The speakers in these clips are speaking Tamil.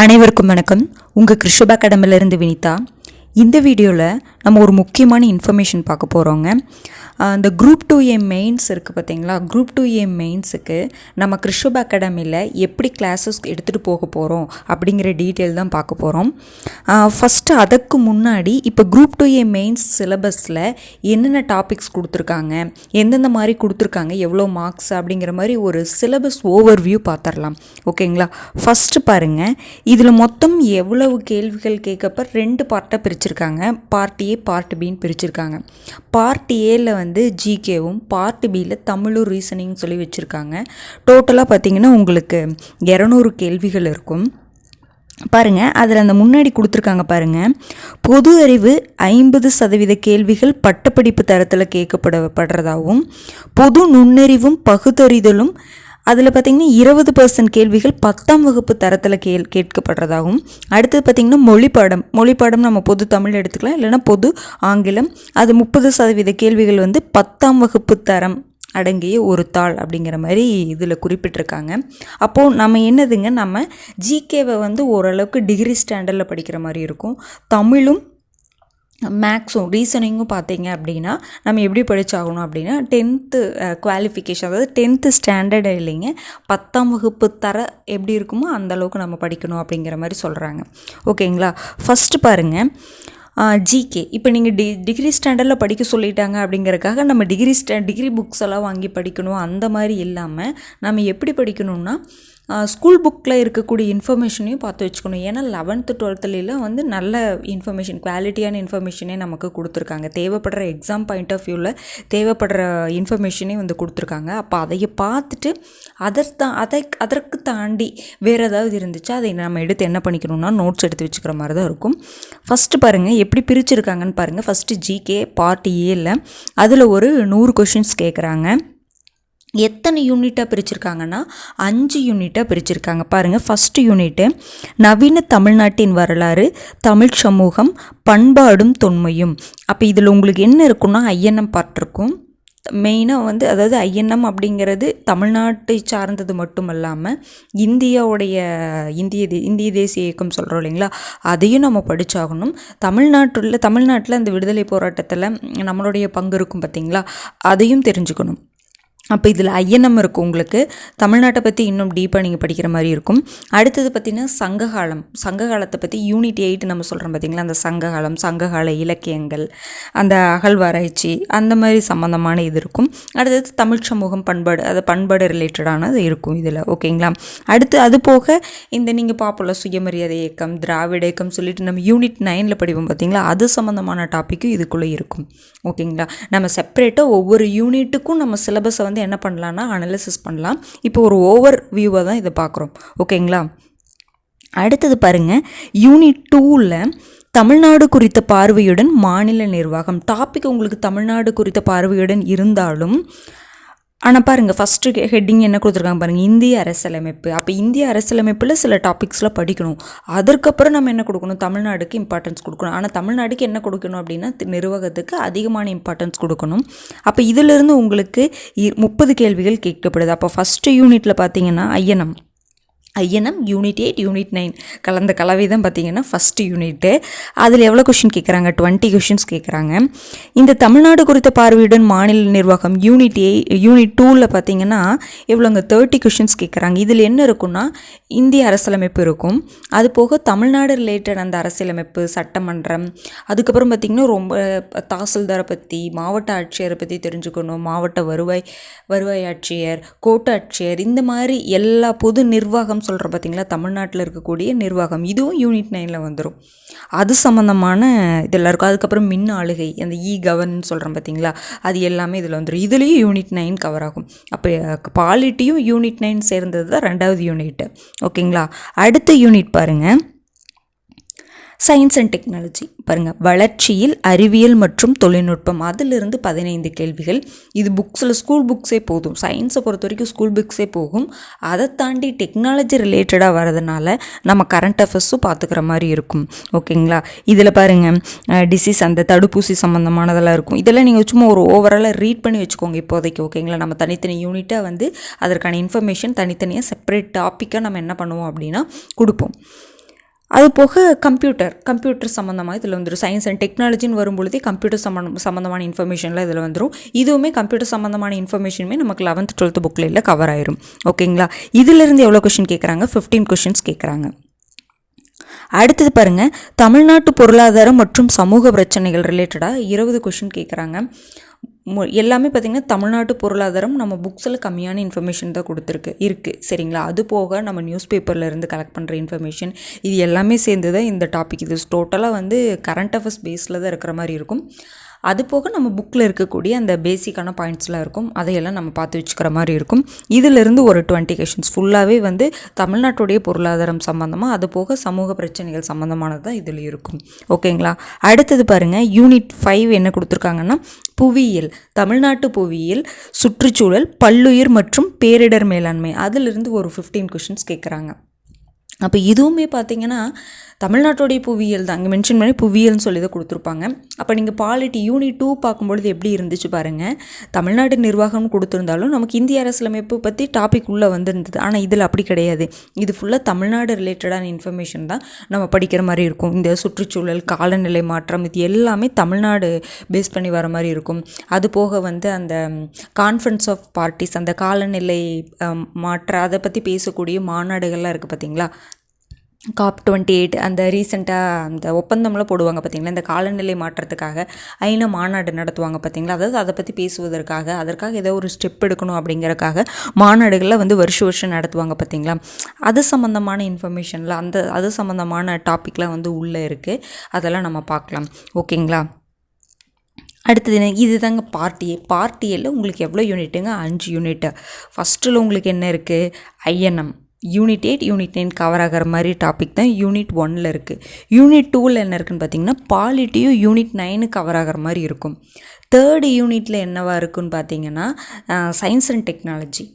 அனைவருக்கும் வணக்கம். உங்கள் கிருஷப அகாடமிலிருந்து வினிதா. இந்த வீடியோவில் நம்ம ஒரு முக்கியமான இன்ஃபர்மேஷன் பார்க்க போகிறோங்க இந்த குரூப் டூ ஏ மெயின்ஸ் இருக்குது பார்த்தீங்களா? குரூப் டூ ஏ மெயின்ஸுக்கு நம்ம கிருஷப் அகாடமியில் எப்படி கிளாஸஸ் எடுத்துகிட்டு போக போகிறோம் அப்படிங்கிற டீட்டெயில் தான் பார்க்க போகிறோம் ஃபஸ்ட்டு அதுக்கு முன்னாடி இப்போ குரூப் டூ ஏ மெயின்ஸ் சிலபஸில் என்னென்ன டாபிக்ஸ் கொடுத்துருக்காங்க? எந்தெந்த மாதிரி கொடுத்துருக்காங்க? எவ்வளோ மார்க்ஸ் அப்படிங்கிற மாதிரி ஒரு சிலபஸ் ஓவர் வியூ பார்த்துடலாம் ஓகேங்களா ஃபஸ்ட்டு பாருங்கள் இதில் மொத்தம் எவ்வளவு கேள்விகள் கேட்கப்ப ரெண்டு பார்ட்டாக பிரிச்சிருக்காங்க. பார்ட் ஏ பார்ட் பின்னு பிரிச்சிருக்காங்க. பார்ட் ஏல வந்து ஜிகேவும் பார்ட் பியில் தமிழும் ரீசனிங் சொல்லி வச்சுருக்காங்க. டோட்டலாக பார்த்தீங்கன்னா உங்களுக்கு இரநூறு கேள்விகள் இருக்கும். பாருங்கள் அதில் அந்த முன்னாடி கொடுத்துருக்காங்க பாருங்கள் பொது அறிவு ஐம்பது சதவீத கேள்விகள் பட்டப்படிப்பு தரத்தில் கேட்கப்படப்படுறதாகவும் பொது நுண்ணறிவும் பகுத்தறிதலும் அதில் பார்த்திங்கன்னா இருபது பர்சன்ட் கேள்விகள் பத்தாம் வகுப்பு தரத்தில் கேள் கேட்கப்படுறதாகவும் அடுத்தது பார்த்திங்கன்னா மொழிப்பாடம். மொழிப்பாடம் நம்ம பொது தமிழ் எடுத்துக்கலாம் இல்லைன்னா பொது ஆங்கிலம். அது முப்பது சதவீத கேள்விகள் வந்து பத்தாம் வகுப்பு தரம் அடங்கிய ஒரு தாள் அப்படிங்கிற மாதிரி இதில் குறிப்பிட்டிருக்காங்க. அப்போது நம்ம என்னதுங்க? நம்ம ஜிகேவை வந்து ஓரளவுக்கு டிகிரி ஸ்டாண்டர்டில் படிக்கிற மாதிரி இருக்கும். தமிழும் மேக்ஸும் ரீசனிங்கும் பார்த்தீங்க அப்படின்னா நம்ம எப்படி படித்தாகணும் அப்படின்னா டென்த்து குவாலிஃபிகேஷன் அதாவது டென்த்து ஸ்டாண்டர்டு இல்லைங்க பத்தாம் வகுப்பு தர எப்படி இருக்குமோ அந்த அளவுக்கு நம்ம படிக்கணும் அப்படிங்கிற மாதிரி சொல்கிறாங்க ஓகேங்களா? ஃபஸ்ட்டு பாருங்கள் ஜிகே இப்போ நீங்கள் டி டிகிரி ஸ்டாண்டர்டில் படிக்க சொல்லிட்டாங்க அப்படிங்கிறதுக்காக நம்ம டிகிரி ஸ்டா டிகிரி புக்ஸ் எல்லாம் வாங்கி படிக்கணும் அந்த மாதிரி இல்லாமல் நம்ம எப்படி படிக்கணும்னா ஸ்கூல் புக்கில் இருக்கக்கூடிய இன்ஃபர்மேஷனையும் பார்த்து வச்சுக்கணும். ஏன்னா லெவன்த்து டுவெல்த்துலாம் வந்து நல்ல இன்ஃபர்மேஷன் குவாலிட்டியான இன்ஃபர்மேஷனே நமக்கு கொடுத்துருக்காங்க. தேவைப்படுற எக்ஸாம் பாயிண்ட் ஆஃப் வியூவில் தேவைப்படுற இன்ஃபர்மேஷனே வந்து கொடுத்துருக்காங்க. அப்போ அதையே பார்த்துட்டு அதர் தான் அதை அதற்கு தாண்டி வேறு ஏதாவது இருந்துச்சு அதை நம்ம எடுத்து என்ன பண்ணிக்கணும்னா நோட்ஸ் எடுத்து வச்சுக்கிற மாதிரி தான் இருக்கும். ஃபஸ்ட்டு பாருங்கள் எப்படி பிரிச்சுருக்காங்கன்னு பாருங்கள் ஃபஸ்ட்டு ஜிகே பார்ட் ஏல அதில் ஒரு நூறு கொஷின்ஸ் கேட்குறாங்க எத்தனை யூனிட்டாக பிரிச்சிருக்காங்கன்னா அஞ்சு யூனிட்டாக பிரிச்சிருக்காங்க. பாருங்கள் ஃபஸ்ட்டு யூனிட்டு நவீன தமிழ்நாட்டின் வரலாறு தமிழ் சமூகம் பண்பாடும் தொன்மையும். அப்போ இதில் உங்களுக்கு என்ன இருக்குன்னா ஐஎன்எம் பார்ட் இருக்கும். மெயினாக வந்து அதாவது ஐஎன்எம் அப்படிங்கிறது தமிழ்நாட்டை சார்ந்தது மட்டும் இல்லாமல் இந்தியாவுடைய இந்திய தே இந்திய தேசிய இயக்கம் சொல்கிறோம் இல்லைங்களா? அதையும் நம்ம படித்தாகணும் தமிழ்நாட்டில் தமிழ்நாட்டில் அந்த விடுதலை போராட்டத்தில் நம்மளுடைய பங்கு இருக்கும் பார்த்திங்களா அதையும் தெரிஞ்சுக்கணும். அப்போ இதில் ஐஎன்எம் இருக்கும் உங்களுக்கு. தமிழ்நாட்டை பற்றி இன்னும் டீப்பாக நீங்கள் படிக்கிற மாதிரி இருக்கும். அடுத்தது பார்த்திங்கன்னா சங்ககாலம். சங்ககாலத்தை பற்றி யூனிட் எயிட் நம்ம சொல்கிறோம் பார்த்திங்களா அந்த சங்ககாலம் சங்ககால இலக்கியங்கள் அந்த அகழ்வாராய்ச்சி அந்த மாதிரி சம்மந்தமான இது இருக்கும். அடுத்தது தமிழ் சமூகம் பண்பாடு அது பண்பாடு ரிலேட்டடானது இருக்கும் இதில். ஓகேங்களா அடுத்து அது போக இந்த நீங்கள் பார்ப்போம்ல சுயமரியாதை இயக்கம் திராவிட இயக்கம் சொல்லிட்டு நம்ம யூனிட் நைனில் படிப்போம் பார்த்திங்களா அது சம்மந்தமான டாப்பிக்கும் இதுக்குள்ளே இருக்கும். ஓகேங்களா நம்ம செப்பரேட்டாக ஒவ்வொரு யூனிட்டுக்கும் நம்ம சிலபஸை வந்து என்ன பண்ணலான்னா அனலிசிஸ் பண்ணலாம். இப்போ ஒரு ஓவர் வியூவாக தான் இதை பார்க்குறோம். ஓகேங்களா? அடுத்தது பாருங்கள் யூனிட் டூவில் தமிழ்நாடு குறித்த பார்வையுடன் மாநில நிர்வாகம். டாபிக் உங்களுக்கு தமிழ்நாடு குறித்த பார்வையுடன் இருந்தாலும் ஆனால் பாருங்கள் ஃபஸ்ட்டு ஹெட்டிங் என்ன கொடுத்துருக்காங்க பாருங்கள் இந்திய அரசியலமைப்பு. அப்போ இந்திய அரசியலமைப்பில் சில டாபிக்ஸில் படிக்கணும். அதற்கப்புறம் நம்ம என்ன கொடுக்கணும்? தமிழ்நாடுக்கு இம்பார்ட்டன்ஸ் கொடுக்கணும். ஆனால் தமிழ்நாடுக்கு என்ன கொடுக்கணும் அப்படின்னா நிர்வாகத்துக்கு அதிகமான இம்பார்ட்டன்ஸ் கொடுக்கணும். அப்போ இதிலிருந்து உங்களுக்கு முப்பது கேள்விகள் கேட்கப்படுது. அப்போ ஃபஸ்ட்டு யூனிட்டில் பார்த்தீங்கன்னா ஐயனம் INM unit eight unit nine. கலந்த கலவை தான் பார்த்தீங்கன்னா ஃபஸ்ட்டு யூனிட்டு அதில் எவ்வளோ கொஷின் கேட்குறாங்க? டுவெண்ட்டி கொஷின்ஸ் கேட்குறாங்க. இந்த தமிழ்நாடு குறித்த பார்வையுடன் மாநில நிர்வாகம் யூனிட் ஏ யூனிட் டூவில் பார்த்தீங்கன்னா எவ்வளோங்க தேர்ட்டி கொஷின்ஸ் கேட்குறாங்க. இதில் என்ன இருக்குன்னா இந்திய அரசியலமைப்பு இருக்கும். அது போக தமிழ்நாடு ரிலேட்டட் அந்த அரசியலமைப்பு சட்டமன்றம் அதுக்கப்புறம் பார்த்திங்கன்னா ரொம்ப தாசில்தாரை பற்றி மாவட்ட ஆட்சியரை பற்றி தெரிஞ்சுக்கணும். மாவட்ட வருவாய் வருவாய் ஆட்சியர் கோட்ட ஆட்சியர் இந்த மாதிரி எல்லா பொது நிர்வாகம் நிர்வாகம் சொல்கிற பார்த்திங்களா தமிழ்நாட்டில் இருக்கக்கூடிய நிர்வாகம். இதுவும் யூனிட் நைனில் வந்துடும் அது சம்மந்தமான இதெல்லாம் இருக்கும் அதுக்கப்புறம் மின் ஆளுகை அந்த இ கவர்ன் சொல்கிறோம் பார்த்திங்களா அது எல்லாமே இதில் வந்துடும் இதுலேயும் யூனிட் நைன் கவர் ஆகும். அப்போ பாலிட்டியும் யூனிட் நைன் சேர்ந்தது தான் ரெண்டாவது யூனிட்டு ஓகேங்களா? அடுத்த யூனிட் பாருங்கள் சயின்ஸ் அண்ட் டெக்னாலஜி பாருங்கள் வளர்ச்சியில் அறிவியல் மற்றும் தொழில்நுட்பம். அதிலிருந்து பதினைந்து கேள்விகள். இது புக்ஸில் ஸ்கூல் புக்ஸே போதும். சயின்ஸை பொறுத்த வரைக்கும் ஸ்கூல் புக்ஸே போகும். அதை தாண்டி டெக்னாலஜி ரிலேட்டடாக வரதுனால நம்ம கரண்ட் அஃபேர்ஸும் பார்த்துக்கிற மாதிரி இருக்கும். ஓகேங்களா? இதில் பாருங்கள் டிசீஸ் அந்த தடுப்பூசி சம்மந்தமானதெல்லாம் இருக்கும். இதெல்லாம் நீங்கள் சும்மா ஒரு ஓவராலாக ரீட் பண்ணி வச்சுக்கோங்க இப்போதைக்கு ஓகேங்களா? நம்ம தனித்தனி யூனிட்டாக வந்து அதற்கான இன்ஃபர்மேஷன் தனித்தனியாக செப்பரேட் டாப்பிக்காக நம்ம என்ன பண்ணுவோம் அப்படின்னா கொடுப்போம். அது போக கம்ப்யூட்டர் கம்ப்யூட்டர் சம்மந்தமாக இதில் வந்துடும் சயின்ஸ் அண்ட் டெக்னாலஜின்னு வரும்பொழுதே கம்ப்யூட்டர் சம்மந்தம் சம்மந்தமான இன்ஃபர்மேஷன்லாம் இதில் வந்துடும் இதுவுமே கம்ப்யூட்டர் சம்மந்தமான இன்ஃபர்மேஷனுமே நமக்கு லெவன்த் டுவெல்த் புக்கில் இல்லை கவர் ஆயிரும். ஓகேங்களா இதிலிருந்து எவ்வளோ கொஷின் கேட்குறாங்க ஃபிஃப்டீன் கொஷின்ஸ் கேட்குறாங்க அடுத்தது பாருங்கள் தமிழ்நாட்டு பொருளாதாரம் மற்றும் சமூக பிரச்சனைகள் ரிலேட்டடாக இருபது கொஷின் கேட்குறாங்க எல்லாமே பார்த்திங்கன்னா தமிழ்நாட்டு பொருளாதாரம் நம்ம புக்ஸில் கம்மியான இன்ஃபர்மேஷன் தான் கொடுத்துருக்கு. இருக்குது சரிங்களா? அது போக நம்ம நியூஸ் பேப்பரில் இருந்து கலெக்ட் பண்ணுற இன்ஃபர்மேஷன் இது எல்லாமே சேர்ந்து தான் இந்த டாபிக் இது டோட்டலாக வந்து கரண்ட் அஃபேர்ஸ் பேஸில் தான் இருக்கிற மாதிரி இருக்கும். அது போக நம்ம புக்கில் இருக்கக்கூடிய அந்த பேசிக்கான பாயிண்ட்ஸ்லாம் இருக்கும். அதையெல்லாம் நம்ம பார்த்து வச்சுக்கிற மாதிரி இருக்கும். இதிலிருந்து ஒரு டுவெண்ட்டி கொஷின்ஸ் ஃபுல்லாகவே வந்து தமிழ்நாட்டுடைய பொருளாதாரம் சம்மந்தமாக அது போக சமூக பிரச்சனைகள் சம்மந்தமானது தான் இதில் இருக்கும். ஓகேங்களா அடுத்தது பாருங்கள் யூனிட் ஃபைவ் என்ன கொடுத்துருக்காங்கன்னா புவியியல். தமிழ்நாட்டு புவியியல் சுற்றுச்சூழல் பல்லுயிர் மற்றும் பேரிடர் மேலாண்மை. அதிலிருந்து ஒரு ஃபிஃப்டீன் கொஷின்ஸ் கேட்குறாங்க. அப்போ இதுவுமே பார்த்தீங்கன்னா தமிழ்நாட்டுடைய புவியியல் தான். அங்கே மென்ஷன் பண்ணி புவியியல்னு சொல்லி தான் கொடுத்துருப்பாங்க. அப்போ நீங்கள் பாலிட்டி யூனிட் டூ பார்க்கும்பொழுது எப்படி இருந்துச்சு பாருங்கள் தமிழ்நாடு நிர்வாகம்னு கொடுத்துருந்தாலும் நமக்கு இந்திய அரசியலமைப்பு பற்றி டாபிக் உள்ளே வந்திருந்தது. ஆனால் இதில் அப்படி கிடையாது. இது ஃபுல்லாக தமிழ்நாடு ரிலேட்டடான இன்ஃபர்மேஷன் தான் நம்ம படிக்கிற மாதிரி இருக்கும். இந்த சுற்றுச்சூழல் காலநிலை மாற்றம் இது எல்லாமே தமிழ்நாடு பேஸ் பண்ணி வர மாதிரி இருக்கும். அது போக வந்து அந்த கான்ஃபரன்ஸ் ஆஃப் பார்ட்டிஸ் அந்த காலநிலை மாற்ற அதை பற்றி பேசக்கூடிய மாநாடுகள்லாம் இருக்குது பார்த்தீங்களா காப் டுவெண்ட்டி எயிட் அந்த ரீசெண்டாக அந்த ஒப்பந்தம்லாம் போடுவாங்க பார்த்தீங்களா இந்த காலநிலை மாற்றத்துக்காக ஐநா மாநாடு நடத்துவாங்க பார்த்தீங்களா அதாவது அதை பற்றி பேசுவதற்காக அதற்காக ஏதோ ஒரு ஸ்டெப் எடுக்கணும் அப்படிங்கிறக்காக மாநாடுகளில் வந்து வருஷம் வருஷம் நடத்துவாங்க பார்த்தீங்களா அது சம்மந்தமான இன்ஃபர்மேஷனில் அந்த அது சம்மந்தமான டாப்பிக்லாம் வந்து உள்ளே இருக்குது அதெல்லாம் நம்ம பார்க்கலாம். ஓகேங்களா? அடுத்தது என்ன? இது தாங்க பார்ட்டியே பார்ட்டியில் உங்களுக்கு எவ்வளோ யூனிட்டுங்க? அஞ்சு யூனிட்டு. ஃபஸ்ட்டில் உங்களுக்கு என்ன இருக்குது INM. Unit eight unit nine cover ஆகிற மாதிரி டாபிக் தான் யூனிட் ஒனில் இருக்குது யூனிட் டூவில் என்ன இருக்குன்னு பார்த்தீங்கன்னா பாலிட்டியும் யூனிட் நைனு கவர் ஆகிற மாதிரி இருக்கும். தேர்டு யூனிட்டில் என்னவாக இருக்குன்னு பார்த்தீங்கன்னா science and technology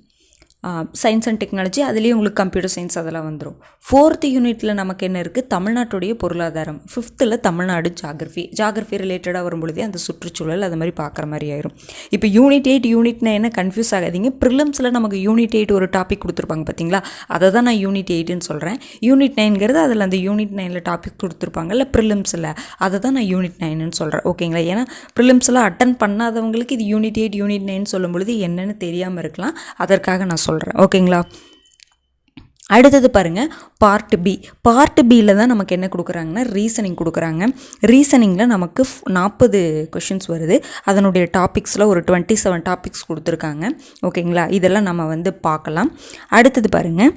science and technology அதுலேயும் உங்களுக்கு கம்ப்யூட்டர் சயின்ஸ் அதெல்லாம் வந்துடும் ஃபோர்த்து யூனிட்டில் நமக்கு என்ன இருக்குது தமிழ்நாட்டுடைய பொருளாதாரம். ஃபிஃப்த்தில் தமிழ்நாடு ஜாகிரஃபி ஜாகிரஃபி ரிலேட்டடாக வரும்பொழுதே அந்த சுற்றுச்சூழல் அது மாதிரி பார்க்குற மாதிரி ஆயிரும். இப்போ யூனிட் எயிட் யூனிட்னா என்ன? கன்ஃபியூஸ் ஆகாதீங்க. ப்ரிலிம்ஸில் நமக்கு யூனிட் எயிட் ஒரு டாபிக் கொடுத்துருப்பாங்க பார்த்தீங்களா அதை தான் நான் யூனிட் எயிட்டுன்னு சொல்கிறேன் யூனிட் நைன்கிறது அதில் அந்த யூனிட் நைனில் டாபிக் கொடுத்துருப்பாங்கல்ல ப்ரிலிம்ஸில் அதை தான் நான் யூனிட் நைனுன்னு சொல்கிறேன் ஓகேங்களா ஏன்னா ப்ரிலிம்ஸில் அட்டன் பண்ணாதவங்களுக்கு இது யூனிட் எயிட் யூனிட் நைன் சொல்லும் பொழுது என்னென்னு தெரியாமல் இருக்கலாம். அதற்காக நான் சொல்கிறேன் சொல்கிறேன் ஓகேங்களா அடுத்தது பாருங்கள் பார்ட் பி பார்ட் பியில் தான் நமக்கு என்ன கொடுக்குறாங்கன்னா ரீசனிங் கொடுக்குறாங்க. ரீசனிங்கில் நமக்கு நாற்பது கொஷின்ஸ் வருது. அதனுடைய டாபிக்ஸில் ஒரு டுவெண்ட்டி செவன் டாபிக்ஸ் கொடுத்துருக்காங்க. ஓகேங்களா இதெல்லாம் நம்ம வந்து பார்க்கலாம். அடுத்தது பாருங்கள்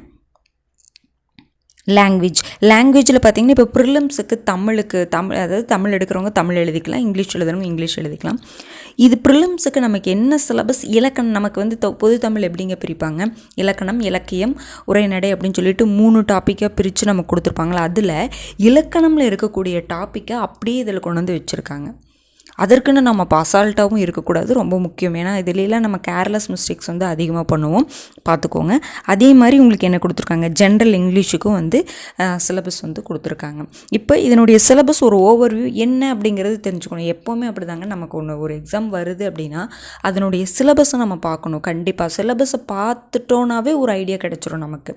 லாங்குவேஜ் லாங்குவேஜில் பார்த்தீங்கன்னா இப்போ ப்ரிலிம்ஸுக்கு தமிழுக்கு தமிழ் அதாவது தமிழ் எடுக்கிறவங்க தமிழ் எழுதிக்கலாம் இங்கிலீஷ் எழுதுறவங்க இங்கிலீஷ் எழுதிக்கலாம். இது ப்ரிலிம்ஸுக்கு நமக்கு என்ன சிலபஸ் இலக்கணம் நமக்கு வந்து தொ- பொது தமிழ் எப்படிங்க பிரிப்பாங்க? இலக்கணம் இலக்கியம் உரைநடை அப்படின்னு சொல்லிட்டு மூணு டாப்பிக்காக பிரித்து நமக்கு கொடுத்துருப்பாங்களா? அதில் இலக்கணமில் இருக்கக்கூடிய டாப்பிக்கை அப்படியே இதில் கொண்டு வந்து வச்சுருக்காங்க. அதற்குன்னு நம்ம அசால்ட்டாகவும் இருக்கக்கூடாது. ரொம்ப முக்கியம். ஏன்னா இதுலலாம் நம்ம கேர்லெஸ் மிஸ்டேக்ஸ் வந்து அதிகமாக பண்ணுவோம். பார்த்துக்கோங்க. அதே மாதிரி உங்களுக்கு என்ன கொடுத்துருக்காங்க? ஜென்ரல் இங்கிலீஷுக்கும் வந்து சிலபஸ் வந்து கொடுத்துருக்காங்க. இப்போ இதனுடைய சிலபஸ் ஒரு ஓவர்வியூ என்ன அப்படிங்கிறது தெரிஞ்சுக்கணும். எப்போவுமே அப்படிதாங்க நமக்கு ஒன்று ஒரு எக்ஸாம் வருது அப்படின்னா அதனுடைய சிலபஸை நம்ம பார்க்கணும். கண்டிப்பாக சிலபஸை பார்த்துட்டோன்னாவே ஒரு ஐடியா கிடச்சிரும் நமக்கு.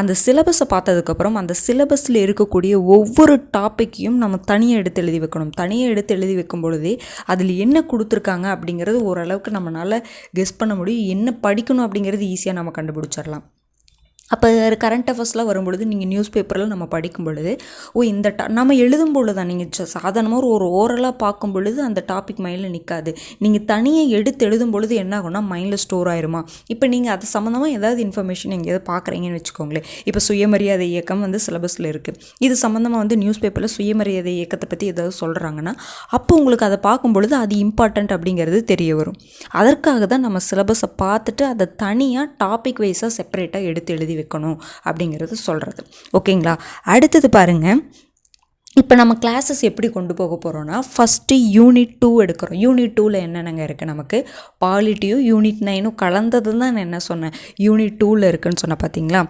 அந்த சிலபஸை பார்த்ததுக்கப்புறம் அந்த சிலபஸில் இருக்கக்கூடிய ஒவ்வொரு டாப்பிக்கையும் நம்ம தனியாக எடுத்து எழுதி வைக்கணும். தனியாக எடுத்து எழுதி வைக்கும் பொழுதே அதில் என்ன கொடுத்துருக்காங்க அப்படிங்கிறது ஓரளவுக்கு நம்மளால் கெஸ் பண்ண முடியும். என்ன படிக்கணும் அப்படிங்கிறது ஈஸியாக நம்ம கண்டுபிடிச்சிடலாம். அப்போ கரண்ட் அஃபேர்ஸ்லாம் வரும்பொழுது நீங்கள் நியூஸ் பேப்பரில் நம்ம படிக்கும் பொழுது ஓ இந்த டா நம்ம எழுதும் பொழுது தான் நீங்கள் சாதாரணமாக ஒரு ஓரலாக பார்க்கும் பொழுது அந்த டாபிக் மைண்டில் நிற்காது நீங்கள் தனியாக எடுத்து எழுதும் பொழுது என்ன ஆகும்னா மைண்டில் ஸ்டோர் ஆயிருமா? இப்போ நீங்கள் அது சம்மந்தமாக ஏதாவது இன்ஃபர்மேஷன் எங்கேயாவது பார்க்குறீங்கன்னு வச்சுக்கோங்களேன். இப்போ சுயமரியாதை இயக்கம் வந்து சிலபஸில் இருக்குது இது சம்மந்தமாக வந்து நியூஸ் பேப்பரில் சுயமரியாதை இயக்கத்தை பற்றி ஏதாவது சொல்கிறாங்கன்னா அப்போ உங்களுக்கு அதை பார்க்கும் பொழுது அது இம்பார்ட்டண்ட் அப்படிங்கிறது தெரிய வரும். அதற்காக தான் நம்ம சிலபஸை பார்த்துட்டு அதை தனியாக டாபிக் வைஸாக செப்பரேட்டாக எடுத்து எழுதி வைக்கணும் அப்படிங்கிறது சொல்கிறது ஓகேங்களா? அடுத்தது பாருங்கள் இப்போ நம்ம கிளாஸஸ் எப்படி கொண்டு போக போகிறோன்னா ஃபஸ்ட்டு யூனிட் டூ எடுக்கிறோம். யூனிட் டூவில் என்னென்னங்க இருக்குது நமக்கு? பாலிட்டியும் யூனிட் நைனும் கலந்தது தான் நான் என்ன சொன்னேன். யூனிட் டூவில் இருக்குன்னு சொன்னேன் பார்த்தீங்களா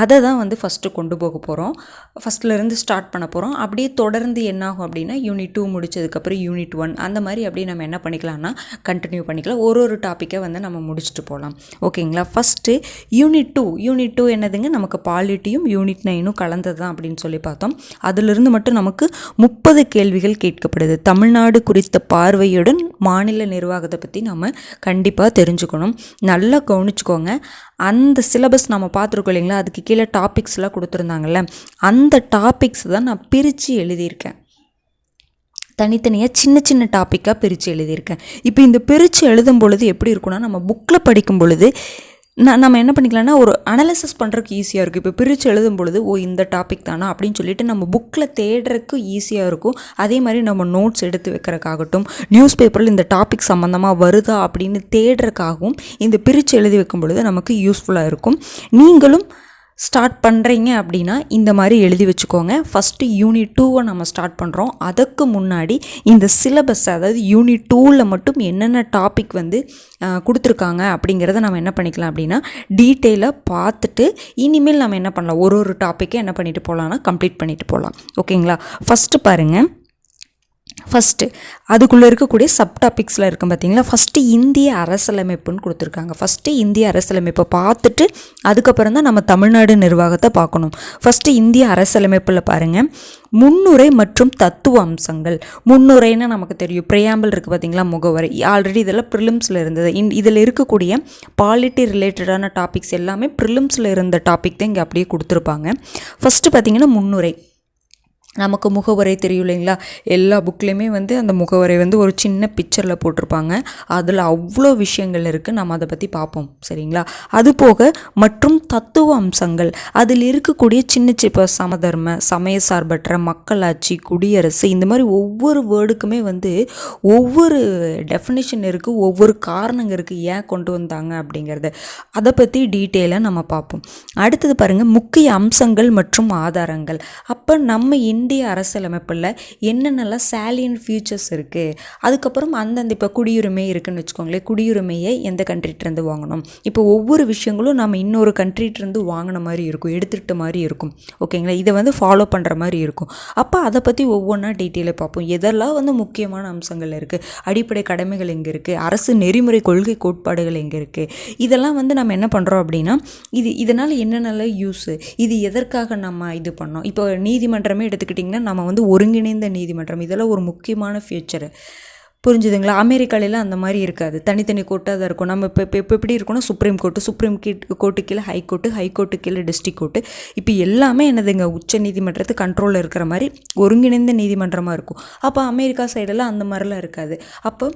அதை தான் வந்து ஃபஸ்ட்டு கொண்டு போக போகிறோம் ஃபஸ்ட்லேருந்து ஸ்டார்ட் பண்ண போகிறோம் அப்படியே தொடர்ந்து என்னாகும் அப்படின்னா யூனிட் டூ முடிச்சதுக்கப்புறம் யூனிட் ஒன் அந்த மாதிரி அப்படியே நம்ம என்ன பண்ணிக்கலாம்னா கண்டினியூ பண்ணிக்கலாம். ஒரு ஒரு டாப்பிக்கை வந்து நம்ம முடிச்சுட்டு போகலாம். ஓகேங்களா? First unit two unit two என்னதுங்க? நமக்கு பாலிட்டியும் யூனிட் நைனும் கலந்தது தான் அப்படின்னு சொல்லி பார்த்தோம். அதிலிருந்து மட்டும் நமக்கு முப்பது கேள்விகள் கேட்கப்படுது. தமிழ்நாடு குறித்த பார்வையுடன் மாநில நிர்வாகத்தை பற்றி நம்ம கண்டிப்பாக தெரிஞ்சுக்கணும். நல்லா கவனிச்சுக்கோங்க. அந்த சிலபஸ் நம்ம பார்த்துருக்கோம் இல்லைங்களா? அதுக்கு கீழே டாபிக்ஸ்லாம் கொடுத்துருந்தாங்கல்ல அந்த டாபிக்ஸ் தான் நான் பிரித்து எழுதியிருக்கேன். தனித்தனியாக சின்ன சின்ன டாப்பிக்காக பிரித்து எழுதியிருக்கேன். இப்போ இந்த பிரித்து எழுதும் பொழுது எப்படி இருக்குன்னா நம்ம புக்கில் படிக்கும் பொழுது நான் நம்ம என்ன பண்ணிக்கலாம்னா ஒரு அனலிசிஸ் பண்ணுறதுக்கு ஈஸியாக இருக்கும். இப்போ பிரித்து எழுதும் பொழுது ஓ இந்த டாபிக் தானா அப்படின்னு சொல்லிட்டு நம்ம புக்கில் தேடுறதுக்கு ஈஸியாக இருக்கும். அதே மாதிரி நம்ம நோட்ஸ் எடுத்து வைக்கிறக்காகட்டும் நியூஸ் பேப்பரில் இந்த டாபிக் சம்மந்தமாக வருதா அப்படின்னு தேடுறதுக்காகவும் இந்த பிரித்து எழுதி வைக்கும் பொழுது நமக்கு யூஸ்ஃபுல்லாக இருக்கும். நீங்களும் ஸ்டார்ட் பண்ணுறீங்க அப்படின்னா இந்த மாதிரி எழுதி வச்சுக்கோங்க. ஃபஸ்ட்டு யூனிட் டூவை நம்ம ஸ்டார்ட் பண்ணுறோம் அதுக்கு முன்னாடி இந்த சிலபஸ் அதாவது யூனிட் டூவில் மட்டும் என்னென்ன டாபிக் வந்து கொடுத்துருக்காங்க அப்படிங்கிறத நம்ம என்ன பண்ணிக்கலாம் அப்படின்னா டீட்டெயிலாக பார்த்துட்டு இனிமேல் நம்ம என்ன பண்ணலாம்? ஒரு ஒரு டாப்பிக்கை என்ன பண்ணிட்டு போகலான்னா கம்ப்ளீட் பண்ணிட்டு போகலாம். ஓகேங்களா ஃபஸ்ட்டு பாருங்கள் ஃபஸ்ட்டு அதுக்குள்ளே இருக்கக்கூடிய சப் டாபிக்ஸில் இருக்கும் பார்த்தீங்களா ஃபஸ்ட்டு இந்திய அரசியலமைப்புன்னு கொடுத்துருக்காங்க. ஃபஸ்ட்டு இந்திய அரசியலமைப்பை பார்த்துட்டு அதுக்கப்புறம் தான் நம்ம தமிழ்நாடு நிர்வாகத்தை பார்க்கணும். ஃபஸ்ட்டு இந்திய அரசியலமைப்பில் பாருங்கள் முன்னுரை மற்றும் தத்துவ அம்சங்கள். முன்னுரைன்னா நமக்கு தெரியும். ப்ரியாம்பிள் இருக்குது பார்த்தீங்களா முகவரை. ஆல்ரெடி இதெல்லாம் ப்ரிலிம்ஸில் இருந்தது. இன் இதில் இருக்கக்கூடிய பாலிட்டி ரிலேட்டடான டாபிக்ஸ் எல்லாமே ப்ரிலிம்ஸில் இருந்த டாபிக் தான் இங்கே அப்படியே கொடுத்துருப்பாங்க. ஃபஸ்ட்டு பார்த்தீங்கன்னா முன்னுரை. நமக்கு முகவரை தெரியும் இல்லைங்களா? எல்லா புக்லேயுமே வந்து அந்த முகவரை வந்து ஒரு சின்ன பிக்சரில் போட்டிருப்பாங்க. அதில் அவ்வளோ விஷயங்கள் இருக்குது நம்ம அதை பற்றி பார்ப்போம் சரிங்களா? அது போக மற்றும் தத்துவ அம்சங்கள். அதில் இருக்கக்கூடிய சின்ன சிப்ப சமதர்ம சமய சார்பற்ற மக்களாட்சி குடியரசு இந்த மாதிரி ஒவ்வொரு வேர்டுக்குமே வந்து ஒவ்வொரு டெஃபினேஷன் இருக்குது ஒவ்வொரு காரணங்க இருக்குது ஏன் கொண்டு வந்தாங்க அப்படிங்கிறத. அதை பற்றி டீட்டெயிலாக நம்ம பார்ப்போம் அடுத்தது பாருங்கள் முக்கிய அம்சங்கள் மற்றும் ஆதாரங்கள். அப்போ நம்ம இந்திய அரசியலமைப்பில் என்னென்னலாம் சேலியன் ஃபியூச்சர்ஸ் இருக்குது அதுக்கப்புறம் அந்தந்த இப்போ குடியுரிமை இருக்குதுன்னு வச்சுக்கோங்களேன் குடியுரிமையை எந்த கண்ட்ரிட்டிருந்து வாங்கணும்? இப்போ ஒவ்வொரு விஷயங்களும் நம்ம இன்னொரு கண்ட்ரிட்டிருந்து வாங்கின மாதிரி இருக்கும் எடுத்துக்கிட்ட மாதிரி இருக்கும். ஓகேங்களா? இதை வந்து ஃபாலோ பண்ணுற மாதிரி இருக்கும். அப்போ அதை பற்றி ஒவ்வொன்றா டீட்டெயிலாக பார்ப்போம். எதெல்லாம் வந்து முக்கியமான அம்சங்கள் இருக்குது அடிப்படை கடமைகள் எங்கே இருக்குது அரசு நெறிமுறை கொள்கை கோட்பாடுகள் எங்கே இருக்குது இதெல்லாம் வந்து நம்ம என்ன பண்ணுறோம் அப்படின்னா இது இதனால் என்னென்னலாம் யூஸு இது எதற்காக நம்ம இது பண்ணோம்? இப்போ நீதிமன்றமே எடுத்துக்கிட்டிங்கன்னா நம்ம வந்து ஒருங்கிணைந்த நீதிமன்றம். இதெல்லாம் ஒரு முக்கியமான ஃபியூச்சரு புரிஞ்சுதுங்களா? அமெரிக்காலெலாம் அந்த மாதிரி இருக்காது. தனித்தனி கோர்ட்டாக தான் இருக்கும். நம்ம இப்போ இப்போ இப்போ எப்படி இருக்கணும் சுப்ரீம் கோர்ட்டு சுப்ரீம் கீட் கோர்ட்டு கீழே ஹை கோர்ட்டு ஹை கோர்ட்டு கீழே டிஸ்ட்ரிக் கோர்ட்டு இப்போ எல்லாமே என்னதுங்க? உச்ச நீதிமன்றத்து கண்ட்ரோலில் இருக்கிற மாதிரி ஒருங்கிணைந்த நீதிமன்றமாக இருக்கும். அப்போ அமெரிக்கா சைடெல்லாம் அந்த மாதிரிலாம் இருக்காது. அப்போ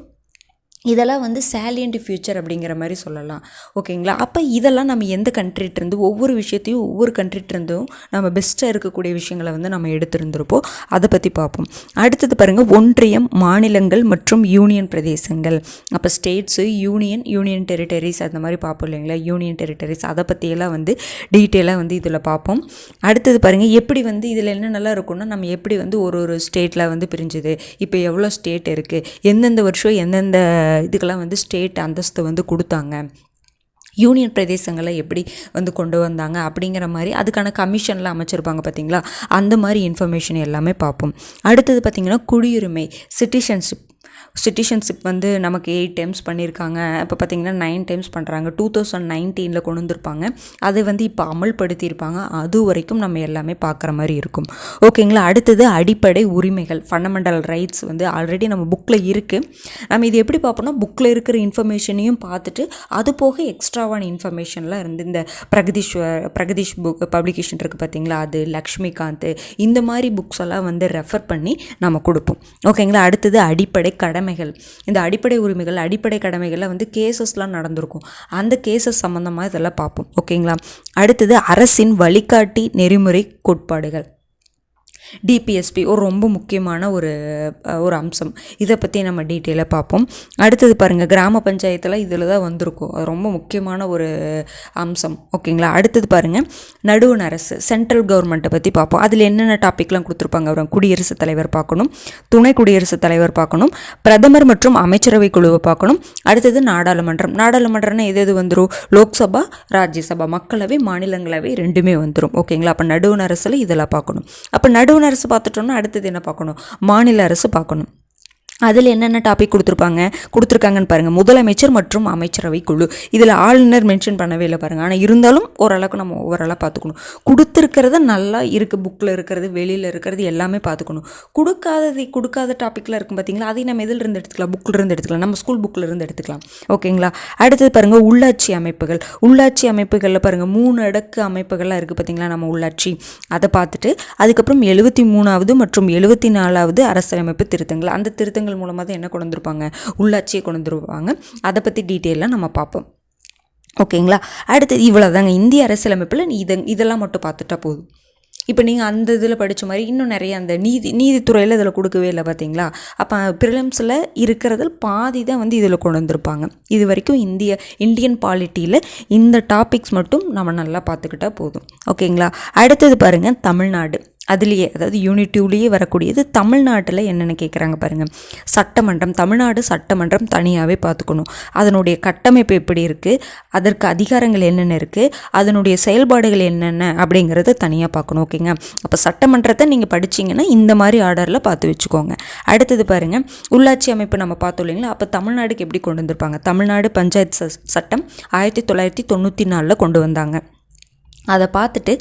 இதெல்லாம் வந்து சேலியன்ட் ஃபியூச்சர் அப்படிங்கிற மாதிரி சொல்லலாம். ஓகேங்களா அப்போ இதெல்லாம் நம்ம எந்த கண்ட்ரிட்டிருந்து ஒவ்வொரு விஷயத்தையும் ஒவ்வொரு கண்ட்ரிட்டிருந்தும் நம்ம பெஸ்ட்டாக இருக்கக்கூடிய விஷயங்களை வந்து நம்ம எடுத்திருந்திருப்போம். அதை பற்றி பார்ப்போம். அடுத்தது பாருங்கள் ஒன்றியம் மாநிலங்கள் மற்றும் யூனியன் பிரதேசங்கள். அப்போ ஸ்டேட்ஸு யூனியன் யூனியன் டெரிட்டரிஸ் அந்த மாதிரி பார்ப்போம் இல்லைங்களா? யூனியன் டெரிட்டரிஸ் அதை பற்றியெல்லாம் வந்து டீட்டெயிலாக வந்து இதில் பார்ப்போம். அடுத்தது பாருங்கள் எப்படி வந்து இதில் என்னென்னலாம் இருக்கும்னா நம்ம எப்படி வந்து ஒரு ஒரு ஸ்டேட்டில் வந்து பிரிஞ்சுது. இப்போ எவ்வளோ ஸ்டேட் இருக்குது எந்தெந்த வருஷம் எந்தெந்த இதுக்கெல்லாம் வந்து ஸ்டேட் அந்தஸ்து வந்து கொடுத்தாங்க. யூனியன் பிரதேசங்களை எப்படி வந்து கொண்டு வந்தாங்க அப்படிங்கிற மாதிரி அதுக்கான கமிஷன்லாம் அமைச்சிருப்பாங்க பார்த்தீங்களா அந்த மாதிரி இன்ஃபர்மேஷன் எல்லாமே பார்ப்போம். அடுத்தது பார்த்திங்கன்னா குடியுரிமை சிட்டிசன்ஷிப் சிட்டிசன்ஷிப் வந்து நமக்கு எயிட் டைம்ஸ் பண்ணியிருக்காங்க இப்போ பார்த்திங்கன்னா நைன் டைம்ஸ் பண்ணுறாங்க டூ தௌசண்ட் நைன்டீனில் கொண்டு வந்திருப்பாங்க. அதை வந்து இப்போ அமல்படுத்தியிருப்பாங்க. அது வரைக்கும் நம்ம எல்லாமே பார்க்குற மாதிரி இருக்கும். ஓகேங்களா அடுத்தது அடிப்படை உரிமைகள் ஃபண்டமெண்டல் ரைட்ஸ் வந்து ஆல்ரெடி நம்ம புக்கில் இருக்குது நம்ம இது எப்படி பார்ப்போம்னா புக்கில் இருக்கிற இன்ஃபர்மேஷனையும் பார்த்துட்டு அது போக எக்ஸ்ட்ராவான இன்ஃபர்மேஷன்லாம் இருந்து இந்த பிரகதீஸ்வர் பிரகதீஷ் புக் பப்ளிகேஷன் இருக்குது பார்த்தீங்களா அது லக்ஷ்மிகாந்த் இந்த மாதிரி புக்ஸ் எல்லாம் வந்து ரெஃபர் பண்ணி நம்ம கொடுப்போம். ஓகேங்களா அடுத்தது அடிப்படை கடமைகள் இந்த அடிப்படை உரிமைகள் அடிப்படை கடமைகளில் வந்து கேசஸ்லாம் நடந்திருக்கும். அந்த கேசஸ் சம்மந்தமாக இதெல்லாம் பார்ப்போம். ஓகேங்களா அடுத்தது அரசின் வழிகாட்டி நெறிமுறை கோட்பாடுகள். டிபிஎஸ்பி ஒரு ரொம்ப முக்கியமான ஒரு ஒரு அம்சம். இதை பற்றி நம்ம டீட்டெயிலாக பார்ப்போம். அடுத்தது பாருங்கள் கிராம பஞ்சாயத்தில் இதில் தான் வந்திருக்கும். அது ரொம்ப முக்கியமான ஒரு அம்சம். ஓகேங்களா? அடுத்தது பாருங்கள் நடுவண் அரசு சென்ட்ரல் கவர்மெண்ட்டை பற்றி பார்ப்போம். அதில் என்னென்ன டாப்பிக்லாம் கொடுத்துருப்பாங்க? அவரை குடியரசுத் தலைவர் பார்க்கணும் துணை குடியரசுத் தலைவர் பார்க்கணும் பிரதமர் மற்றும் அமைச்சரவை குழுவை பார்க்கணும். அடுத்தது நாடாளுமன்றம். நாடாளுமன்றம்னா எது எது வந்துடும் லோக்சபா ராஜ்யசபா. மக்களவை மாநிலங்களவை ரெண்டுமே வந்துடும் ஓகேங்களா? அப்போ நடுவண் அரசில் இதெல்லாம் பார்க்கணும். அப்போ நடுவண் அரசு பார்த்துட்டோம்னா அடுத்தது என்ன பார்க்கணும்? மாநில அரசு பார்க்கணும். அதில் என்னென்ன டாபிக் கொடுத்துருப்பாங்க? கொடுத்துருக்காங்கன்னு பாருங்கள் முதலமைச்சர் மற்றும் அமைச்சரவை குழு. இதில் ஆளுநர் மென்ஷன் பண்ணவே இல்லை பாருங்கள் ஆனால் இருந்தாலும் ஓரளவுக்கு நம்ம ஓவராலாக பார்த்துக்கணும். கொடுத்துருக்கிறத நல்லா இருக்குது புக்கில் இருக்கிறது வெளியில் இருக்கிறது எல்லாமே பார்த்துக்கணும். கொடுக்காதது கொடுக்காத டாப்பிக்கில் இருக்கும் பார்த்தீங்களா அதையும் நம்ம எதில் இருந்து எடுத்துக்கலாம்? புக்கில் இருந்து எடுத்துக்கலாம். நம்ம ஸ்கூல் புக்கில் இருந்து எடுத்துக்கலாம். ஓகேங்களா அடுத்தது பாருங்கள் உள்ளாட்சி அமைப்புகள். உள்ளாட்சி அமைப்புகளில் பாருங்கள் மூணு அடக்கு அமைப்புகள்லாம் இருக்குது பார்த்தீங்களா நம்ம உள்ளாட்சி. அதை பார்த்துட்டு அதுக்கப்புறம் எழுபத்தி மூணாவது மற்றும் எழுபத்தி நாலாவது அரசியலமைப்பு திருத்தங்கள். அந்த திருத்தங்கள் மூலமாக தான் என்ன கொண்டு வந்திருப்பாங்க? உள்ளாட்சியை கொண்டு வந்துருவாங்க அதை பற்றி டீட்டெயிலாக நம்ம பார்ப்போம். ஓகேங்களா? அடுத்தது இவ்வளோ தாங்க இந்திய அரசியலமைப்பில் நீ இதை இதெல்லாம் மட்டும் பார்த்துட்டா போதும். இப்போ நீங்கள் அந்த இதில் படித்த மாதிரி இன்னும் நிறைய அந்த நீதி நீதித்துறையில் இதில் கொடுக்கவே இல்லை பார்த்தீங்களா? அப்போ ப்ரிலிம்ஸில் இருக்கிறதில் பாதி தான் வந்து இதில் கொண்டு வந்திருப்பாங்க. இது வரைக்கும் இந்திய இந்தியன் பாலிட்டியில் இந்த டாபிக்ஸ் மட்டும் நம்ம நல்லா பார்த்துக்கிட்டா போதும். ஓகேங்களா? அடுத்தது பாருங்கள் தமிழ்நாடு. அதுலேயே அதாவது யூனிட் டூலேயே வரக்கூடியது தமிழ்நாட்டில் என்னென்ன கேட்குறாங்க பாருங்கள் சட்டமன்றம் தமிழ்நாடு சட்டமன்றம் தனியாகவே பார்த்துக்கணும் அதனுடைய கட்டமைப்பு எப்படி இருக்குது அதற்கு அதிகாரங்கள் என்னென்ன இருக்குது அதனுடைய செயல்பாடுகள் என்னென்ன? அப்படிங்கிறத தனியாக பார்க்கணும் ஓகேங்க? அப்போ சட்டமன்றத்தை நீங்கள் படிச்சீங்கன்னா இந்த மாதிரி ஆர்டரில் பார்த்து வச்சுக்கோங்க. அடுத்தது பாருங்கள் உள்ளாட்சி அமைப்பு நம்ம பார்த்தோம் இல்லைங்களா? அப்போ தமிழ்நாடுக்கு எப்படி கொண்டு வந்திருப்பாங்க? தமிழ்நாடு பஞ்சாயத்து ச- சட்டம் ஆயிரத்தி தொள்ளாயிரத்தி தொண்ணூற்றி நாலில் கொண்டு வந்தாங்க. அதை பார்த்துட்டு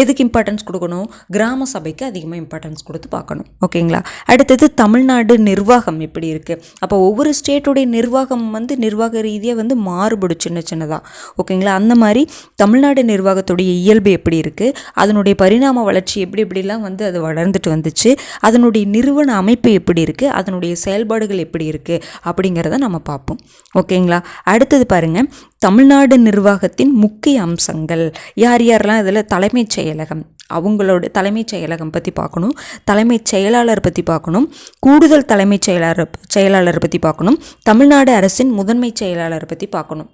எதுக்கு இம்பார்ட்டன்ஸ் கொடுக்கணும்? கிராம சபைக்கு அதிகமாக இம்பார்ட்டன்ஸ் கொடுத்து பார்க்கணும். ஓகேங்களா? அடுத்தது தமிழ்நாடு நிர்வாகம் எப்படி இருக்குது அப்போ ஒவ்வொரு ஸ்டேட்டுடைய நிர்வாகம் வந்து நிர்வாக ரீதியாக வந்து மாறுபடும் சின்ன சின்னதாக ஓகேங்களா? அந்த மாதிரி தமிழ்நாடு நிர்வாகத்துடைய இயல்பு எப்படி இருக்குது அதனுடைய பரிணாம வளர்ச்சி எப்படி எப்படிலாம் வந்து அது வளர்ந்துட்டு வந்துச்சு. அதனுடைய நிறுவன அமைப்பு எப்படி இருக்குது அதனுடைய செயல்பாடுகள் எப்படி இருக்குது அப்படிங்கிறத நம்ம பார்ப்போம். ஓகேங்களா? அடுத்தது பாருங்கள் தமிழ்நாடு நிர்வாகத்தின் முக்கிய அம்சங்கள். யார் யாரெல்லாம் இதில் தலைமைச் செயலகம்? அவங்களோட தலைமைச் செயலகம் பற்றி பார்க்கணும். தலைமைச் செயலாளர் பற்றி பார்க்கணும். கூடுதல் தலைமைச் செயலாளர் செயலாளர் பற்றி பார்க்கணும். தமிழ்நாடு அரசின் முதன்மைச் செயலாளர் பற்றி பார்க்கணும்.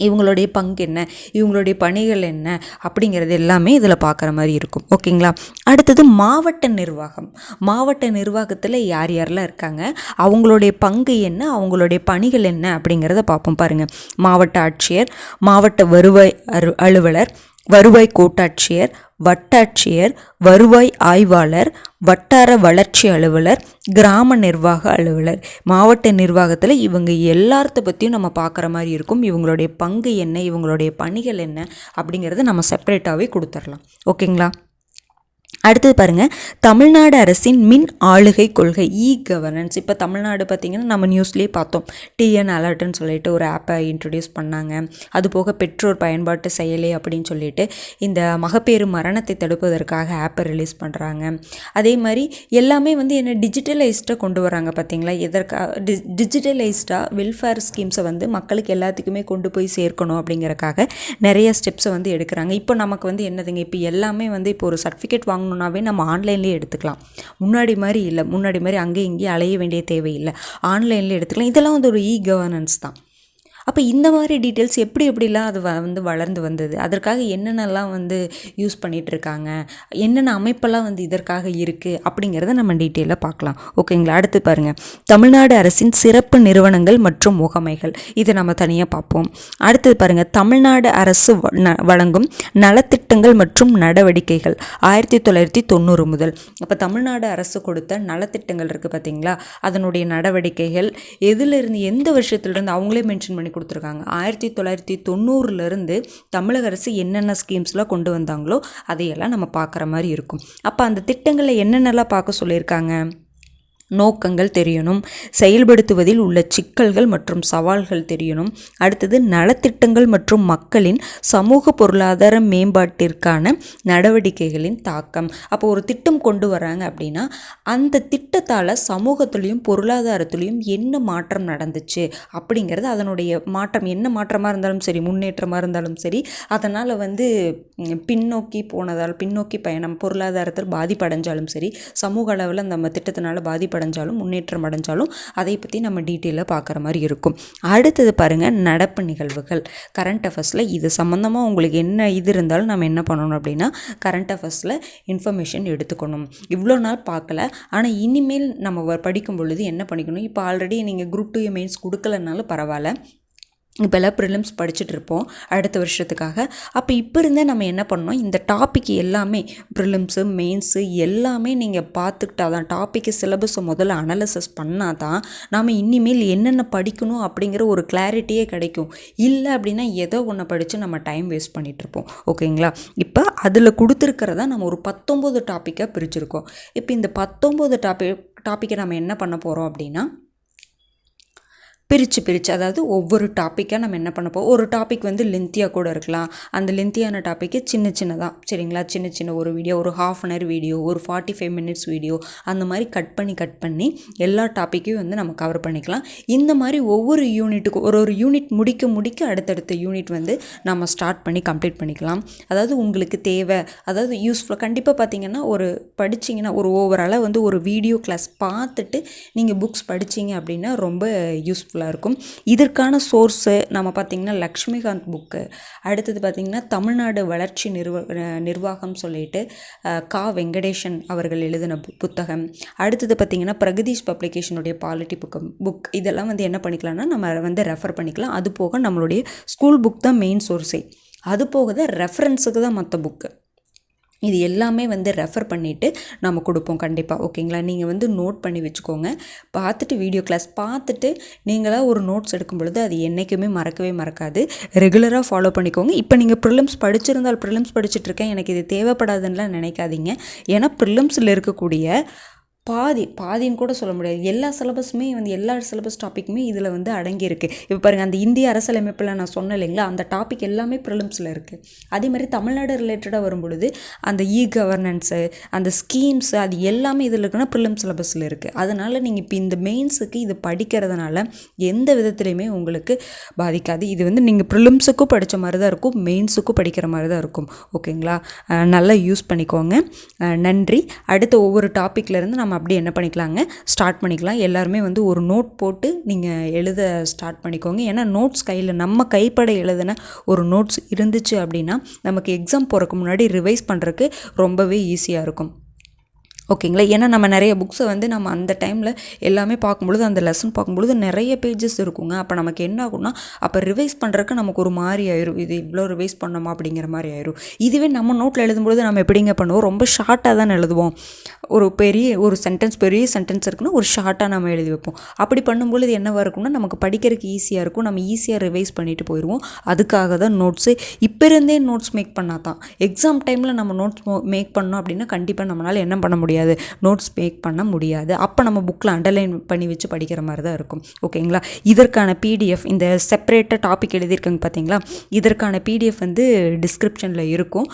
இவங்களுடைய பங்கு என்ன? இவங்களுடைய பணிகள் என்ன? அப்படிங்கிறது எல்லாமே இதில் பார்க்குற மாதிரி இருக்கும். ஓகேங்களா? அடுத்தது மாவட்ட நிர்வாகம். மாவட்ட நிர்வாகத்தில் யார் யாரெல்லாம் இருக்காங்க? அவங்களுடைய பங்கு என்ன? அவங்களுடைய பணிகள் என்ன? அப்படிங்கிறத பார்ப்போம் பாருங்கள் மாவட்ட ஆட்சியர் மாவட்ட வருவாய் அரு அலுவலர் வருவாய் கோட்டாட்சியர் வட்டாட்சியர் வருவாய் ஆய்வாளர் வட்டார வளர்ச்சி அலுவலர் கிராம நிர்வாக அலுவலர். மாவட்ட நிர்வாகத்தில் இவங்க எல்லாத்த பற்றியும் நம்ம பார்க்குற மாதிரி இருக்கும். இவங்களுடைய பங்கு என்ன இவங்களுடைய பணிகள் என்ன அப்படிங்கிறத நம்ம செப்பரேட்டாகவே கொடுத்துடலாம் ஓகேங்களா? அடுத்தது பாருங்க தமிழ்நாடு அரசின் மின் ஆளுகை கொள்கை இ கவர்னன்ஸ் இப்போ தமிழ்நாடு பார்த்திங்கன்னா நம்ம நியூஸ்லேயே பார்த்தோம். டிஎன் அலர்ட்னு சொல்லிட்டு ஒரு ஆப்பை இன்ட்ரடியூஸ் பண்ணாங்க. அது போக பெற்றோர் பயன்பாட்டு செயலி அப்படின்னு சொல்லிட்டு இந்த மகப்பேறு மரணத்தை தடுப்பதற்காக ஆப்பை ரிலீஸ் பண்ணுறாங்க அதே மாதிரி எல்லாமே வந்து என்ன டிஜிட்டலைஸ்டாக கொண்டு வராங்க பார்த்தீங்களா எதற்காக டி டிஜிட்டலைஸ்டாக வெல்ஃபேர் ஸ்கீம்ஸை வந்து மக்களுக்கு எல்லாத்துக்குமே கொண்டு போய் சேர்க்கணும் அப்படிங்கிறக்காக நிறைய ஸ்டெப்ஸை வந்து எடுக்கிறாங்க. இப்போ நமக்கு வந்து என்னதுங்க? இப்போ எல்லாமே வந்து இப்போ ஒரு சர்டிஃபிகேட் வாங்கணுன்னாவே நம்ம ஆன்லைன்லேயே எடுத்துக்கலாம். முன்னாடி மாதிரி இல்லை. முன்னாடி மாதிரி அங்கேயும் இங்கேயும் அலைய வேண்டிய தேவையில்லை. ஆன்லைன்லேயே எடுத்துக்கலாம். இதெல்லாம் வந்து ஒரு இ கவர்னன்ஸ் தான். அப்போ இந்த மாதிரி டீட்டெயில்ஸ் எப்படி எப்படிலாம் அது வ- வந்து வளர்ந்து வந்தது? அதற்காக என்னென்னலாம் வந்து யூஸ் பண்ணிகிட்ருக்காங்க என்னென்ன அமைப்பெல்லாம் வந்து இதற்காக இருக்குது அப்படிங்கிறத நம்ம டீட்டெயிலாக பார்க்கலாம். ஓகேங்களா அடுத்து பாருங்கள் தமிழ்நாடு அரசின் சிறப்பு நிறுவனங்கள் மற்றும் முகமைகள். இதை நம்ம தனியாக பார்ப்போம். அடுத்தது பாருங்கள் தமிழ்நாடு அரசு வழங்கும் நலத்திட்டங்கள் மற்றும் நடவடிக்கைகள். ஆயிரத்தி தொள்ளாயிரத்தி தொண்ணூறு முதல். அப்போ தமிழ்நாடு அரசு கொடுத்த நலத்திட்டங்கள் இருக்குது பார்த்தீங்களா அதனுடைய நடவடிக்கைகள் எதிலிருந்து எந்த வருஷத்துலேருந்து அவங்களே மென்ஷன் பண்ணி கொடுத்துருக்காங்க. ஆயிரத்தி தொள்ளாயிரத்தி தொண்ணூறுலேருந்து தமிழக அரசு என்னென்ன ஸ்கீம்ஸ்லாம் கொண்டு வந்தாங்களோ அதையெல்லாம் நம்ம பார்க்குற மாதிரி இருக்கும். அப்போ அந்த திட்டங்களில் என்னென்னலாம் பார்க்க சொல்லியிருக்காங்க? நோக்கங்கள் தெரியணும். செயல்படுத்துவதில் உள்ள சிக்கல்கள் மற்றும் சவால்கள் தெரியணும். அடுத்தது நலத்திட்டங்கள் மற்றும் மக்களின் சமூக பொருளாதார மேம்பாட்டிற்கான நடவடிக்கைகளின் தாக்கம். அப்போ ஒரு திட்டம் கொண்டு வராங்க அப்படின்னா அந்த திட்டத்தால் சமூகத்துலேயும் பொருளாதாரத்துலேயும் என்ன மாற்றம் நடந்துச்சு அப்படிங்கிறது அதனுடைய மாற்றம் என்ன மாற்றமாக இருந்தாலும் சரி முன்னேற்றமாக இருந்தாலும் சரி அதனால் வந்து பின்னோக்கி போனதால் பின்னோக்கி பயணம் பொருளாதாரத்தில் பாதிப்படைஞ்சாலும் சரி சமூக அளவில் நம்ம திட்டத்தினால அடைஞ்சாலும் முன்னேற்றம் அடைஞ்சாலும் அதை பற்றி நம்ம டீட்டெயிலாக பார்க்குற மாதிரி இருக்கும். அடுத்தது பாருங்கள் நடப்பு நிகழ்வுகள். கரண்ட் அஃபேர்ஸில் இது சம்மந்தமாக உங்களுக்கு என்ன இது இருந்தாலும் நம்ம என்ன பண்ணணும் அப்படின்னா கரண்ட் அஃபேர்ஸில் இன்ஃபர்மேஷன் எடுத்துக்கணும். இவ்வளோ நாள் பார்க்கல ஆனால் இனிமேல் நம்ம படிக்கும் பொழுது என்ன பண்ணிக்கணும்? இப்போ ஆல்ரெடி நீங்கள் குரூப் டூ மெயின்ஸ் கொடுக்கலனாலும் பரவாயில்ல. இப்போல்லாம் ப்ரிலிம்ஸ் படிச்சுட்டு இருப்போம் அடுத்த வருஷத்துக்காக. அப்போ இப்போ இருந்தே நம்ம என்ன பண்ணோம் இந்த டாபிக் எல்லாமே ப்ரிலிம்ஸு மெயின்ஸு எல்லாமே நீங்கள் பார்த்துக்கிட்டா தான் டாப்பிக்கு சிலபஸை முதல்ல அனலிசஸ் பண்ணால் தான் நாம் இனிமேல் என்னென்ன படிக்கணும் அப்படிங்கிற ஒரு கிளாரிட்டியே கிடைக்கும். இல்லை அப்படின்னா ஏதோ ஒன்று படித்து நம்ம டைம் வேஸ்ட் பண்ணிகிட்ருப்போம் இருப்போம். ஓகேங்களா? இப்போ அதில் கொடுத்துருக்கிறத நம்ம ஒரு பத்தொம்போது டாப்பிக்காக பிரிச்சுருக்கோம். இப்போ இந்த பத்தொம்போது டாபிக் டாப்பிக்கை நம்ம என்ன பண்ண போகிறோம் அப்படின்னா பிரித்து பிரித்து அதாவது ஒவ்வொரு டாப்பிக்காக நம்ம என்ன பண்ண போகிறோம் ஒரு டாபிக் வந்து லென்த்தியாக கூட இருக்கலாம். அந்த லென்த்தியான டாப்பிக்கு சின்ன சின்னதாக சரிங்களா? சின்ன சின்ன ஒரு வீடியோ ஒரு ஹாஃப் அன் ஹவர் வீடியோ ஒரு ஃபார்ட்டி ஃபைவ் மினிட்ஸ் வீடியோ அந்த மாதிரி கட் பண்ணி கட் பண்ணி எல்லா டாப்பிக்கையும் வந்து நம்ம கவர் பண்ணிக்கலாம். இந்த மாதிரி ஒவ்வொரு யூனிட்டுக்கும் ஒரு ஒரு யூனிட் முடிக்க முடிக்க அடுத்தடுத்த யூனிட் வந்து நம்ம ஸ்டார்ட் பண்ணி கம்ப்ளீட் பண்ணிக்கலாம். அதாவது உங்களுக்கு தேவை அதாவது யூஸ்ஃபுல்லாக கண்டிப்பாக பார்த்தீங்கன்னா ஒரு படிச்சிங்கன்னா ஒரு ஓவராலாக வந்து ஒரு வீடியோ கிளாஸ் பார்த்துட்டு நீங்கள் புக்ஸ் படிச்சீங்க அப்படின்னா ரொம்ப யூஸ்ஃபுல்லாக இருக்கும். இதற்கான சோர்ஸு நம்ம பார்த்திங்கன்னா லக்ஷ்மிகாந்த் புக்கு அடுத்தது பார்த்திங்கன்னா தமிழ்நாடு வளர்ச்சி நிர்வ நிர்வாகம் சொல்லிட்டு கா. வெங்கடேஷன் அவர்கள் எழுதின பு- புத்தகம். அடுத்தது பார்த்திங்கன்னா பிரகதீஷ் பப்ளிகேஷனுடைய பாலிட்டி புக்கம் புக் இதெல்லாம் வந்து என்ன பண்ணிக்கலாம்னா நம்ம வந்து ரெஃபர் பண்ணிக்கலாம். அது போக நம்மளுடைய ஸ்கூல் புக் தான் மெயின் சோர்ஸே அது போக தான் ரெஃபரன்ஸுக்கு தான் மற்ற புக்கு இது எல்லாமே வந்து ரெஃபர் பண்ணிவிட்டு நம்ம கொடுப்போம் கண்டிப்பாக ஓகேங்களா? நீங்கள் வந்து நோட் பண்ணி வச்சுக்கோங்க. பார்த்துட்டு வீடியோ கிளாஸ் பார்த்துட்டு நீங்களாக ஒரு நோட்ஸ் எடுக்கும் பொழுது அது என்றைக்குமே மறக்கவே மறக்காது. ரெகுலராக ஃபாலோ பண்ணிக்கோங்க. இப்போ நீங்கள் ப்ரிலிம்ஸ் படிச்சிருந்தால் ப்ரிலிம்ஸ் படிச்சுட்ருக்கேன் எனக்கு இது தேவைப்படாதுன்னுலாம் நினைக்காதீங்க. ஏன்னா ப்ரிலிம்ஸில் இருக்கக்கூடிய பாதி பாதின்னு கூட சொல்ல முடியாது. எல்லா சிலபஸுமே வந்து எல்லா சிலபஸ் டாப்பிக்குமே இதில் வந்து அடங்கியிருக்கு. இப்போ பாருங்கள் அந்த இந்திய அரசியலமைப்பில் நான் சொன்னேன் இல்லைங்களா? அந்த டாபிக் எல்லாமே ப்ரிலிம்ஸில் இருக்குது அதே மாதிரி தமிழ்நாடு ரிலேட்டடாக வரும்பொழுது அந்த இ கவர்னன்ஸு அந்த ஸ்கீம்ஸு அது எல்லாமே இதில் இருக்குன்னா ப்ரிலிம் சிலபஸில் இருக்குது அதனால் நீங்கள் இப்போ இந்த மெயின்ஸுக்கு இது படிக்கிறதுனால எந்த விதத்துலையுமே உங்களுக்கு பாதிக்காது. இது வந்து நீங்கள் ப்ரிலிம்ஸுக்கும் படித்த மாதிரி தான் இருக்கும் மெயின்ஸுக்கும் படிக்கிற மாதிரி தான் இருக்கும் ஓகேங்களா நல்லா யூஸ் பண்ணிக்கோங்க. நன்றி. அடுத்த ஒவ்வொரு டாப்பிக்லேருந்து நம்ம அப்படியே என்ன பண்ணிக்கலாங்க? ஸ்டார்ட் பண்ணிக்கலாம். எல்லாருமே வந்து ஒரு நோட் போட்டு நீங்கள் எழுத ஸ்டார்ட் பண்ணிக்கோங்க. ஏன்னா நோட்ஸ் கையில் நம்ம கைப்பட எழுதின ஒரு நோட்ஸ் இருந்துச்சு அப்படின்னா நமக்கு எக்ஸாம் போகிறதுக்கு முன்னாடி ரிவைஸ் பண்ணுறதுக்கு ரொம்பவே ஈஸியாக இருக்கும். ஓகேங்களா? ஏன்னா நம்ம நிறைய புக்ஸை வந்து நம்ம அந்த டைமில் எல்லாமே பார்க்கும்பொழுது அந்த லெசன் பார்க்கும்பொழுது நிறைய பேஜஸ் இருக்குங்க. அப்போ நமக்கு என்ன ஆகும்னா அப்போ ரிவைஸ் பண்ணுறதுக்கு நமக்கு ஒரு மாதிரி ஆயிரும். இது இவ்வளோ ரிவைஸ் பண்ணோமா அப்படிங்கிற மாதிரி ஆயிரும். இதுவே நம்ம நோட்டில் எழுதும்பொழுது நம்ம எப்படிங்க பண்ணுவோம்? ரொம்ப ஷார்ட்டாக தான் எழுதுவோம். ஒரு பெரிய ஒரு சென்டென்ஸ் பெரிய சென்டென்ஸ் இருக்குன்னா ஒரு ஷார்ட்டாக நம்ம எழுதி வைப்போம். அப்படி பண்ணும்பொழுது என்னவாக இருக்கும்னா நமக்கு படிக்கிறதுக்கு ஈஸியாக இருக்கும். நம்ம ஈஸியாக ரிவைஸ் பண்ணிட்டு போயிடுவோம் அதுக்காக தான் நோட்ஸு இப்போ இருந்தே நோட்ஸ் மேக் பண்ணால் தான் எக்ஸாம் டைமில் நம்ம நோட்ஸ் மேக் பண்ணோம் அப்படின்னா கண்டிப்பாக நம்மளால் என்ன பண்ண முடியாது? நோட்ஸ் மேக் பண்ண முடியாது. அப்போ நம்ம புக்கில் அண்டர்லைன் பண்ணி வச்சு படிக்கிற மாதிரி தான் இருக்கும் ஓகேங்களா இதற்கான பிடிஎஃப் இந்த செப்பரேட்டாக டாபிக் எழுதியிருக்காங்க பார்த்தீங்களா இதற்கான பிடிஎஃப் வந்து டிஸ்கிரிப்ஷனில் இருக்கும்.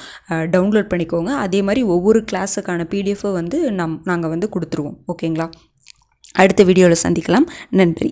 டவுன்லோட் பண்ணிக்கோங்க. அதே மாதிரி ஒவ்வொரு கிளாஸுக்கான பிடிஎஃப்பை வந்து நம் நாங்கள் வந்து கொடுத்துருவோம். ஓகேங்களா அடுத்த வீடியோவில் சந்திக்கலாம். நன்றி.